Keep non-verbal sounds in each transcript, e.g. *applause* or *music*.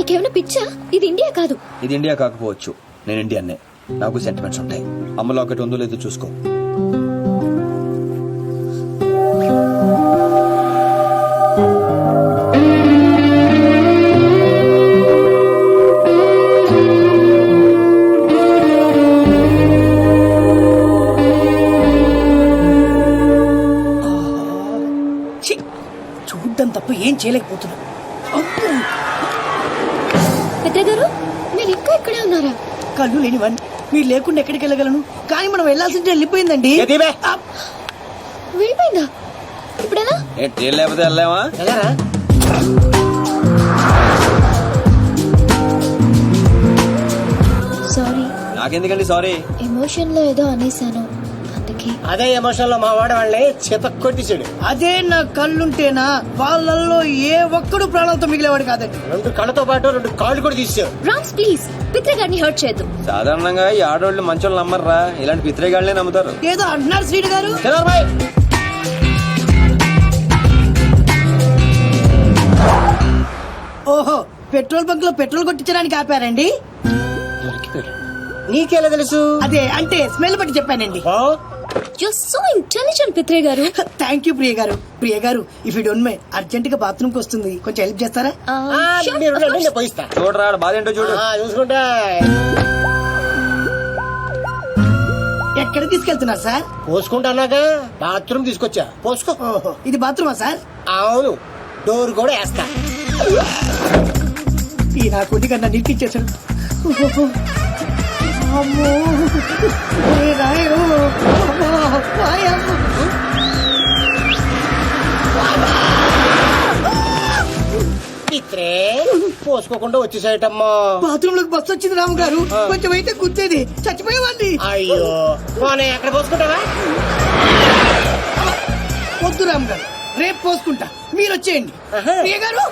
నీకేమైనా పిచ్చా? ఇది ఇండియా కాదు. ఇది ఇండియా కాకపోవచ్చు. నేను ఇండియన్నే. నాకు సెంటిమెంట్స్ ఉంటాయి. అమ్మలో ఒకటి ఉందో లేదో చూసుకో. ఛీ! చూడ్డం తప్ప ఏం చేయలేకపోతున్నా! పెద్ద గారు? మీరు ఇంకా ఇక్కడే ఉన్నారా? కళ్ళు లేనివన్ మీరు లేకుండా ఎక్కడికి వెళ్ళగలను? కానీ మనం వెళ్ళాల్సింది వెళ్ళిపోయిందండి. దీపే? వెళ్ళిపోయిందా? ఇప్పుడెలా ఏ ట్రైన్ లేకపోతే వెళ్ళామా సారీ. నాకెందుకండి సారీ? ఎమోషన్లో ఏదో అనేసాను అందుకే అదే ఎమోషన్లో మా వాడు వాళ్ళని చేత కొట్టించాడు. అదే నా కళ్ళుంటేనా? వాళ్ళల్లో ఏ ఒక్కడు ప్రాణాలతో మిగిలేవాడు కాదండి. రెండు కళ్ళతో పాటు రెండు కాళ్ళు కూడా తీసావు రామ్స్ ప్లీజ్. పిత్ర గారిని హర్ట్ చేయొద్దు. సాధారణంగా ఈ ఆడవాళ్ళు మంచోళ్ళు నమ్మర్రా. ఇలాంటి పిత్రేగాళ్ళనే నమ్ముతారు. ఏదో అంటున్నారు శ్రీడు గారు? ఓహో పెట్రోల్ బంక్లో పెట్రోల్ కొట్టించడానికి ఆపారండి? నీకెలా తెలుసు? అదే అంటే స్మెల్ బట్టి చెప్పానండి. ఆ? యు సో ఇంటెలిజెంట్ పిత్రే గారు. థ్యాంక్ యూ ప్రియ గారు. ప్రియ గారు ఇఫ్ యూ డోంట్ మై అర్జెంట్గా బాత్రూమ్కి వస్తుంది. కొంచెం హెల్ప్ చేస్తారా? మీరు ఉండండి. నేను పోయిస్తా. చూడరా ఆడ బాధ ఏంటో చూడు. ఆ, చూసుకుంటా. ఎక్కడ తీసుకెళ్తున్నారు సార్? పోసుకుంటానాగా బాత్రూమ్ తీసుకొచ్చా. పోసుకో. ఓహో ఇది బాత్రూమా సార్? అవును డోర్ కూడా వేస్తా. ఈ నా కొద్ది కన్నా నిరికిచ్చేసాడు ఓహో. అమ్మో. ఇత్రే పోసుకోకుండా వచ్చేసాయటమ్మా. బాత్రూమ్లోకి బస్సు వచ్చింది రాము గారు కొంచెం అయితే గుర్తేది చచ్చిపోయేవాడిని. అయ్యో పోనీ ఎక్కడ పోసుకుంటావా? వద్దు రాము గారు రేపు పోసుకుంటా. మీరు వచ్చేయండి. ప్రియ గారు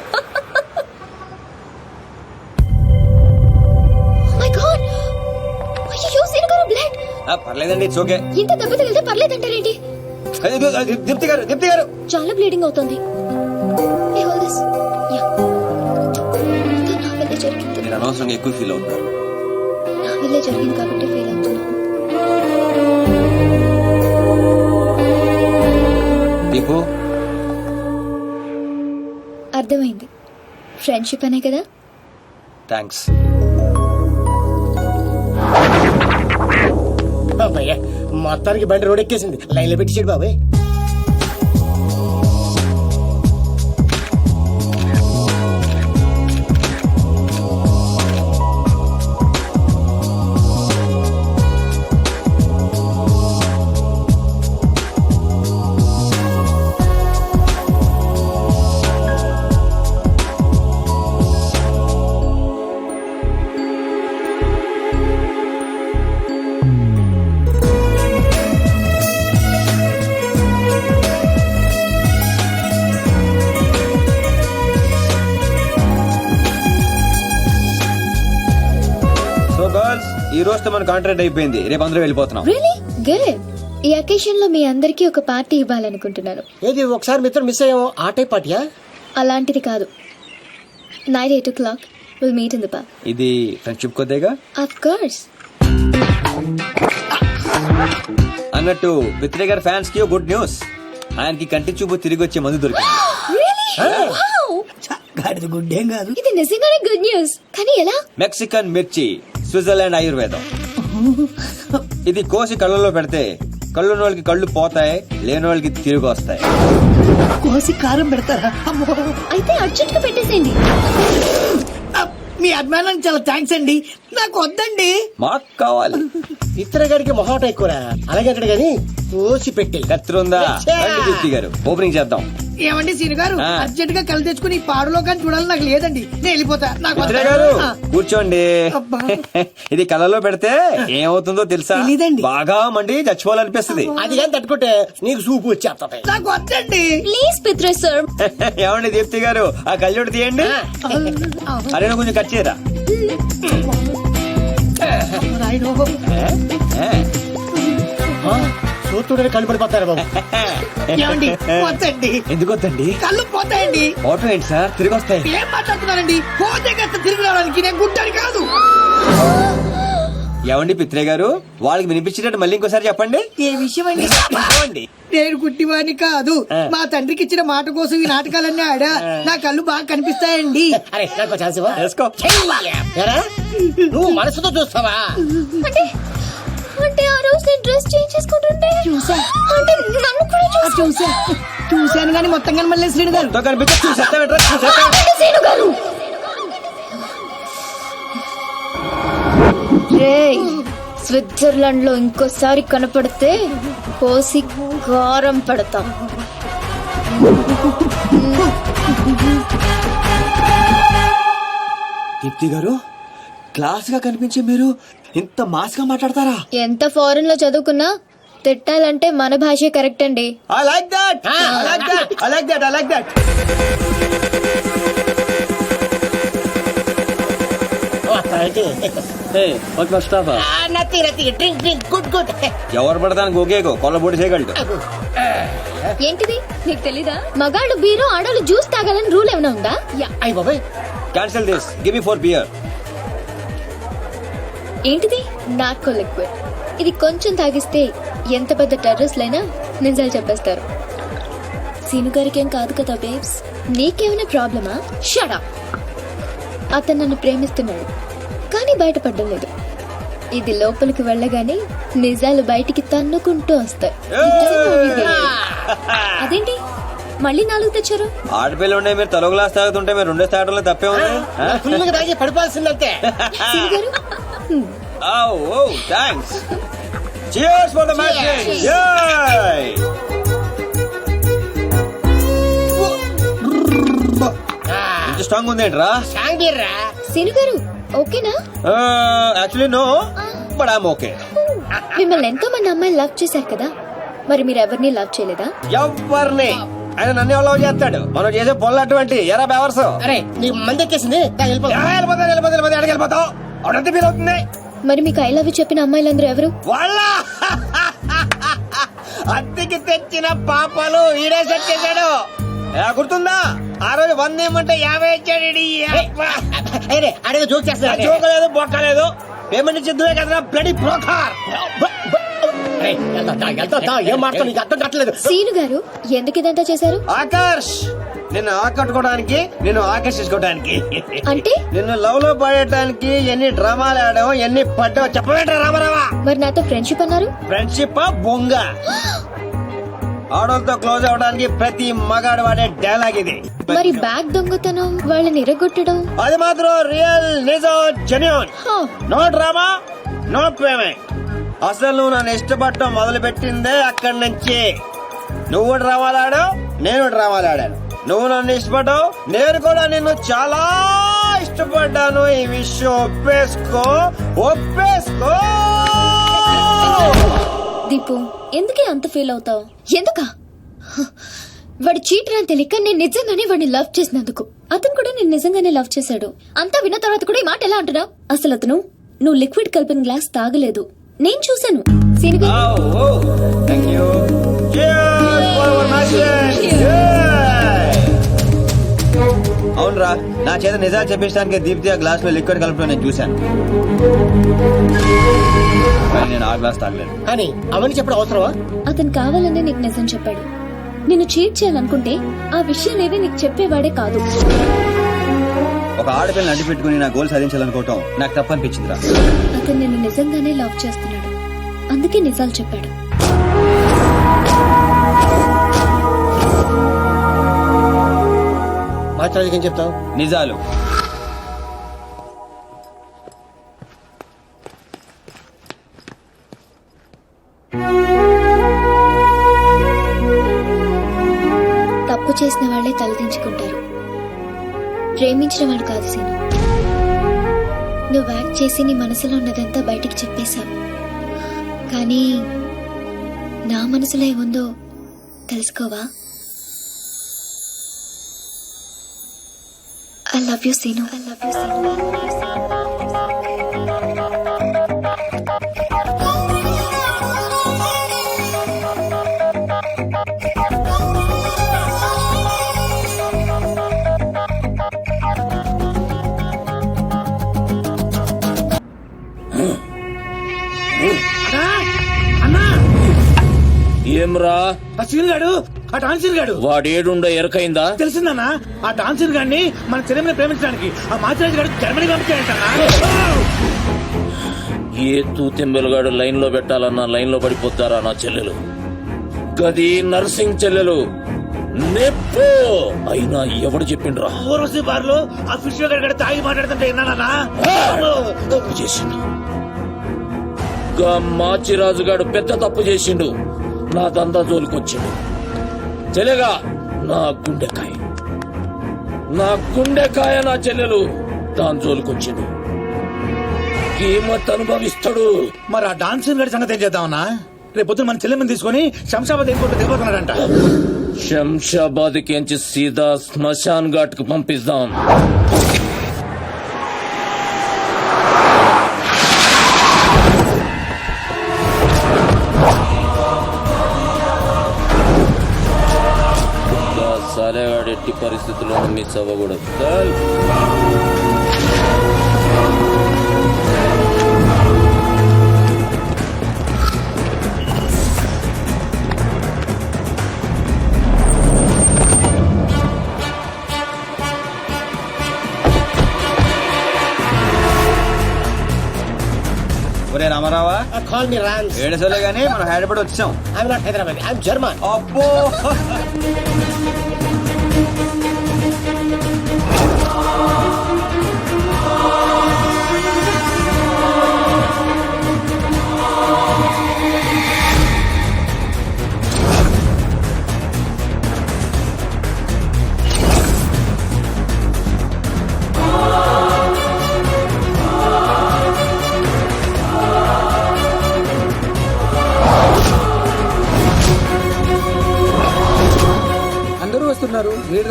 పర్లేదండి ఇట్స్ ఓకే ఇంత దెబ్బ తగిలితే పర్లేదంటారేంటి దీప్తి గారు దీప్తి గారు. చాలా బ్లీడింగ్ అవుతుంది. నేను అనవసరంగా ఎక్కువ ఫీల్ అవుతున్నారు నా వల్లే జరిగింది కాబట్టి ఫీల్ అవుతున్నాను. అర్థమైంది. ఫ్రెండ్షిప్ అనే కదా? థ్యాంక్స్ అబ్బయ్యా మొత్తానికి బండి రోడ్ ఎక్కేసింది. లైన్లో లో పెట్టించాడు బాబాయ్. రోజుతో మన కాంట్రాక్ట్ అయిపోయింది. రేపు అందరూ వెళ్ళిపోతున్నాం. రియలీ గుడ్ ఈ అకేషన్లో మీ అందరికీ ఒక పార్టీ ఇవ్వాలనుకుంటున్నాను. ఏది ఒకసారి మిత్రం మిస్ అయ్యాము ఆ టైప్ పార్టీయా? అలాంటిది కాదు. Night eight o'clock will meet in the park ఇది ఫ్రెండ్షిప్ కొద్దిగా? ఆఫ్ కోర్స్ అన్నట్టు పిత్రే గారి ఫ్యాన్స్కి గుడ్ న్యూస్ ఆయనకి కంటి చూపు తిరిగి వచ్చే మందు దొరికింది. *gasps* ఛ, గాడిద గుడ్డేం కాదు. ఇది నిజంగానే గుడ్ న్యూస్ కానీ ఎలా? మెక్సికన్ మిర్చి. స్విట్జర్లాండ్ ఆయుర్వేదం. ఇది కోసి కళ్ళలో పెడితే కళ్ళు ఉన్న వాళ్ళకి కళ్ళు పోతాయి లేని వాళ్ళకి తిరిగి వస్తాయి. కోసి కారం పెడతారా? అమ్మో. అయితే అర్జెంట్గా పెట్టేసేయండి మీ అభిమానానికి చాలా థ్యాంక్స్ అండి. నాకు వద్దండి. మాకు కావాలి. ఇతర గారికి మొహాట ఎక్కువరా? అలాగే అక్కడ కానీ తోసి పెట్టి కత్తిరుందా? గారు. ఓపెనింగ్ చేద్దాం. ఏమండి సీని గారు. అర్జెంట్గా కళ్ళు తెచ్చుకుని ఈ పాడులోకాన్ని చూడాలని నాకు లేదండి. నేను వెళ్ళిపోతా. నాకు వద్దు. గారు ఆ, కూర్చోండి. అబ్బా. *laughs* ఇది కళ్ళలో పెడితే ఏమవుతుందో తెలుసా? తెలీదండి. బాగా మండి చచ్చిపోవాలనిపిస్తుంది. అది కానీ తట్టుకుంటే నీకు సూపు వచ్చేస్తాయి నాకు వద్దండి. Please Pitre sir. *laughs* ఏమండి దీప్తి గారు ఆ కళ్ళోటి తీయండి. అరే నువ్వు కొంచెం కట్ చేయరా? రాయుడు. ఏ? ఏ? చూస్తుంటే కళ్ళు పడిపోతారు బాబు. *laughs* ఏమండి? వద్దండి ఎందుకు వద్దండి? కళ్ళు పోతాయండి ఆటో ఏంటి సార్? తిరిగి వస్తాయి. ఏం మాట్లాడుతున్నారండి? పోతే కాస్త తిరిగి రావడానికి నేను గుడ్డాను కాదు. ఏమండి పిత్రే గారు? వాళ్ళకి వినిపించేటట్టు మళ్ళీ ఇంకోసారి చెప్పండి. ఏ విషయం అండి చెప్పండి నేను గుడ్డివాణి కాదు. మా తండ్రికి ఇచ్చిన మాట కోసం ఈ నాటకాలన్నీ ఆడా. నా కళ్ళు బాగా కనిపిస్తాయండి. అరే నాకు ఛాన్స్ ఇవ్వ. వేసుకో. ఏరా? నువ్వు మనసుతో చూస్తావా? అంటే అంటే ఆ రోజు నేను డ్రెస్ చేంజ్ చేసుకుంటుంటే? చూసా. అంటే నన్ను కూడా చూసా. చూసా. చూశాను కానీ మొత్తం కానీ మళ్ళీ శ్రీను గారు. ఎంతో కనిపించే సీను గారు. రేయ్ స్విట్జర్లాండ్లో ఇంకోసారి కనపడితే కోసి కారం పెడతాం. దీప్తి గారు క్లాస్గా కనిపించే మీరు ఇంత మాస్గా మాట్లాడతారా? ఎంత ఫారెన్లో చదువుకున్నా తిట్టాలంటే మన భాషే కరెక్ట్ అండి. I like that I like that I like that I like that నత్తి నత్తి. Drink drink. Good good. ఎవరు పడతాను ఓకేగో కొల్లబోటి చేయగలడు ఏంటిది? నీకు తెలీదా? మగాళ్ళు బీరు ఆడవాళ్ళు జ్యూస్ తాగాలని రూల్ ఏమైనా ఉందా? యా. అయ్యి బాబాయ్. Cancel this give me four beer ఏంటిది? నాకో లిక్విడ్ ఇది కొంచెం తాగిస్తే ఎంత పెద్ద టెర్రస్లైనా నిజాలు చెప్పేస్తారు. సీను గారికి ఏం కాదు కదా బేబ్స్ నీకేమైనా ప్రాబ్లమా? షడా అతను నన్ను ప్రేమిస్తున్నాడు కానీ బయటపడడం లేదు. ఇది లోపలికి వెళ్ళగానే నిజాలు బయటికి తన్నుకుంటూ వస్తాయి. అదేంటి? మళ్ళీ నాలుగు తెచ్చారు? ఆడపిల్ల ఉండే మీరు తలో గ్లాస్ తాగుతుంటే మీరు రెండో తాగడంలో తప్పే ఉంది. తాగి పడిపోవాల్సిందంతే హ్మ్. ఓ thanks Cheers for the match! Yay! ఇంత స్ట్రాంగ్ బీర్రా సీను గారు ఓకేనా? Actually no but I'm okay మిమ్మల్ని ఎంతో మంది అమ్మాయిలు లవ్ చేశారు కదా. మరి మీరు ఎవరిని లవ్ చేయలేదా? ఎవరిని? ఆయన నన్ను ఎవరో చేస్తాడు. మనం చేసే పనులు అటువంటి ఎరా బెవర్స్. అరే నీకు మంది ఎక్కేసింది. వెళ్ళిపోతా వెళ్ళిపోతా వెళ్ళిపోతా ఎక్కడికి వెళ్ళిపోతావు? అడంతా ఫీల్ అవుతుంది. మరి మీకు ఐ లవ్ చెప్పిన అమ్మాయిలందరూ ఎవరు? వాళ్ళ? అద్దెకి తెచ్చిన పాపాలు ఈడే సెట్ చేశాడు. ఎలా గుర్తుందా? ఆ రోజు వంద ఏమంటే యాభై ఇచ్చాడు అడిగి జోక్ చేస్తా జోకలేదు బొక్కలేదు పేమెంట్ ఇచ్చిద్దువే కదా బ్లడీ బ్రోకర్ ఏం మాట్లాడు నీకు అర్థం కావట్లేదు. సీను గారు ఎందుకు ఇదంతా చేశారు? ఆకర్ష్ నిన్ను ఆకట్టుకోవడానికి నిన్ను ఆకర్షించుకోవడానికి. అంటే? నిన్ను లవ్లో పడేయడానికి ఎన్ని డ్రామాలు ఆడావు ఎన్ని పడ్డావు చెప్పవేంట రామారావా? మరి నాతో ఫ్రెండ్షిప్ అన్నారు? ఫ్రెండ్షిప్ బొంగ. ఆడోళ్ళతో క్లోజ్ అవడానికి ప్రతి మగాడు వాడే డైలాగ్ ఇది. మరి బ్యాగ్ దొంగతనం వాళ్ళని ఇరగొట్టడం అది మాత్రం రియల్ నిజం genuine. No drama no payment అసలు నన్ను ఇష్టపడటం మొదలుపెట్టిందే అక్కడి నుంచి. నువ్వు డ్రామాలు నేను రావాలాడాను. నువ్వు నన్ను ఇష్టపడ్డావు నేను కూడా నిన్ను చాలా ఇష్టపడ్డాను. ఈ విషయం ఒప్పేసుకో ఒప్పేసుకో! దీపు ఎందుకే అంత ఫీల్ అవుతావు? ఎందుకా? వాడు చీటర్ అని తెలియక నేను నిజంగానే వాడిని లవ్ చేసినందుకు. అతను కూడా నేను నిజంగానే లవ్ చేశాడు. అంతా విన్న తర్వాత కూడా ఈ మాట ఎలా అంటున్నావు? అసలు అతను నువ్వు లిక్విడ్ కలిపిన గ్లాస్ తాగలేదు. నేను చూశాను. సీను గారు థ్యాంక్ యూ అవునరా నా చేత నిజాలు చెప్పించడానికి దీప్తి ఆ గ్లాస్లో లిక్విడ్ కలపడం నేను చూశాను. కానీ నేను ఆ గ్లాస్ తాగలేదు. కానీ అవన్నీ చెప్పడం అవసరమా? అతను కావాలనే నీకు నిజం చెప్పాడు. నిన్ను చీట్ చేయాలనుకుంటే ఆ విషయాలేవి నీకు చెప్పేవాడే కాదు. ఒక ఆడపిల్లని అడ్డు పెట్టుకుని నా గోల్ సాధించాలనుకోవటం నాకు తప్పనిపించిందిరా. అతను నిన్ను నిజంగానే లవ్ చేస్తున్నాడు. అందుకే నిజాలు చెప్పాడు. మాట్లాడి ఏం చెప్తావు? నిజాలు. తప్పు చేసిన వాళ్ళే తలదించుకుంటారు. ప్రేమించిన వాడు కాదు సీను. నువ్వు యాక్ట్ చేసి నీ మనసులో ఉన్నదంతా బయటికి చెప్పేశావు. కానీ నా మనసులో ఏముందో తెలుసుకోవా? I love you Seenu I love you Seenu ఏమ్రా? ఆ సీన్ గాడు ఆ డాన్సర్ గాడు. వాడేడుండ ఎరకైందా? తెలిసిందన్నా ఆ డాన్సర్ గాడిని మన చెల్లెమని ప్రేమించడానికి ఆ మాచిరాజు గారు జర్మనీ పంపించాడంటన్నా. ఏ తూతెంబెలుగాడు లైన్లో పెట్టాలన్నా లైన్లో పడిపోతారా నా చెల్లెలు? గది నర్సింగ్ చెల్లెలు నెప్పు! అయినా ఎవడు చెప్పిండ్రా? ఊర్వశి బార్లో ఆ ఫిష్ గారు తాగి మాట్లాడుతుంటే విన్నానన్నా. తప్పు చేసిండు. గా మాచిరాజుగాడు పెద్ద తప్పు చేసిండు. నా దందా జోలికొచ్చిండు చెల్లెగా నా గుండెకాయ. నా గుండెకాయ నా చెల్లెలు దాని జోలికొచ్చిండు కీమత్ అనుభవిస్తాడు? మరి ఆ డాన్సర్ గారి సంగతి ఏం చేద్దామన్నా? రేపు పొద్దున మన చెల్లెమని తీసుకొని శంషాబాద్ ఎయిర్పోర్ట్ దిగబోతున్నాడంట శంషాబాద్ కించి సీదా శ్మశాన్ ఘాట్కు పంపిస్తాం సాలేగాడు ఎట్టి పరిస్థితుల్లో మిస్ అవ్వకూడదు. ఒరే రామారావా? కాల్ మీ రాన్స్ ఏడుసలే గానీ మనం హైదరాబాద్ వచ్చాం. I'm not Hyderabad I'm German అబ్బో! అందరూ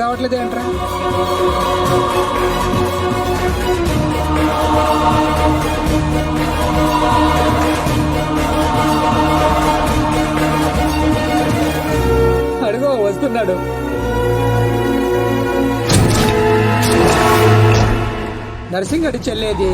రావట్లేదు ఏంట్రా? అడుగు వస్తున్నాడు. నర్సింగ్ అడి చెల్లేది.